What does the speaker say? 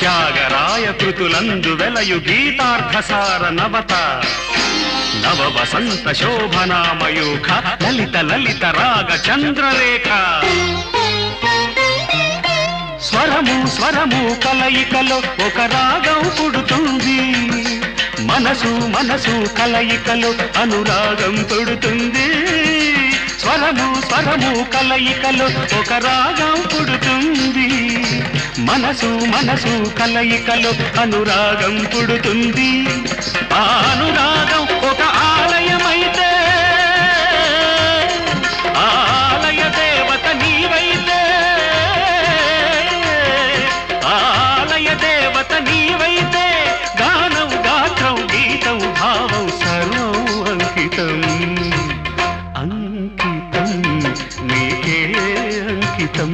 త్యాగరాయ కృతులందు వెలయు గీతార్థసార నవత. నవ వసంత శోభనామయూఖ లలిత లలిత రాగ చంద్రరేఖ. స్వరము స్వరము కలయికలో ఒక రాగం పుడుతుంది. మనసు మనసు కలయికలో అనురాగం పుడుతుంది. స్వరము స్వరము కలయికలో ఒక రాగం పుడుతుంది. మనసు మనసు కలయికలు అనురాగం పుడుతుంది. ఆ అనురాగం ఒక ఆలయమైతే ఆలయ దేవత నీవైతే ఆలయ దేవత నీవైతే గానం గాత్రం గీతం భావం సర్వం అంకితం. అంకితం నీకే అంకితం.